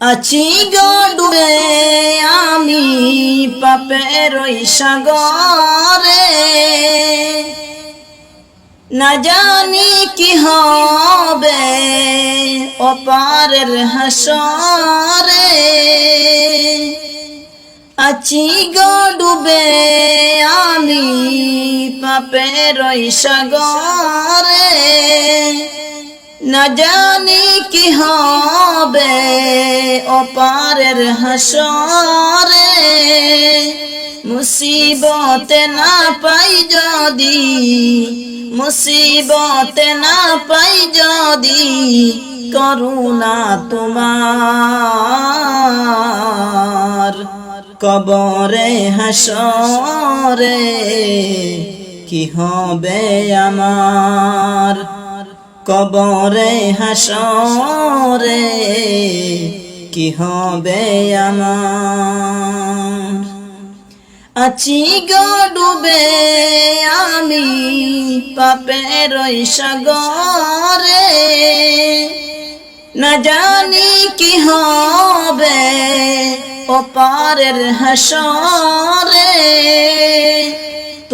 আছি গডুবে আমি পাপের ওই সাগরে। না জানি কি হবে অপারের হাসরে। আছি গডুবে আমি পাপের ওই সাগরে। না জানি কি হবে অপারের হাসরে। মুসিবতে না পাই যদি, মুসিবতে না পাই যদি করুণা তোমার। কবরে হাসরে, কি হবে আমার? কবরে হাসরে, কি হবে আমার? আছি ডুবে আমি পাপের সাগরে। না জানি কি হবে ওপারের হাসরে।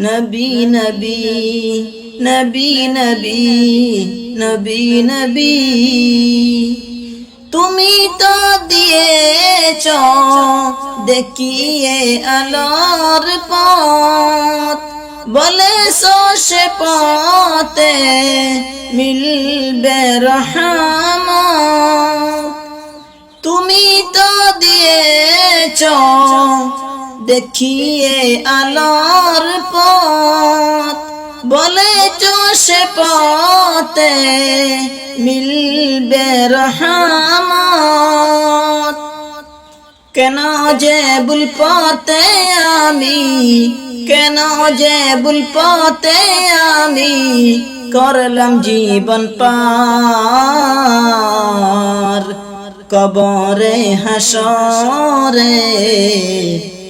নবী নবী নবী নবী নবী নবী। তুমি তো দিয়েছ, দেখিয়ে আলোর পথ। বলে সে পথে মিলবে রহমত। তুমি তো দিয়েছ দেখিয়ে আলোর পথ, বলে সে পথে মিলবে রহমত। কেন যে ভুল পথে আমি, কেন যে ভুল পথে আমি করলাম জীবন পার। কবরে হাসরে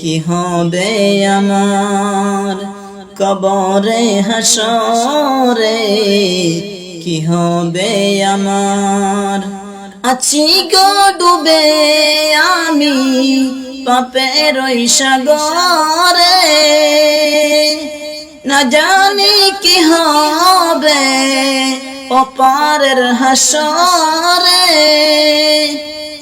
কি হবে আমার কবরে হাসরে কি হবে আমার? আছি গো ডুবে আমি পাপের সাগরে। না জানি কি হবে অপারের হাসরে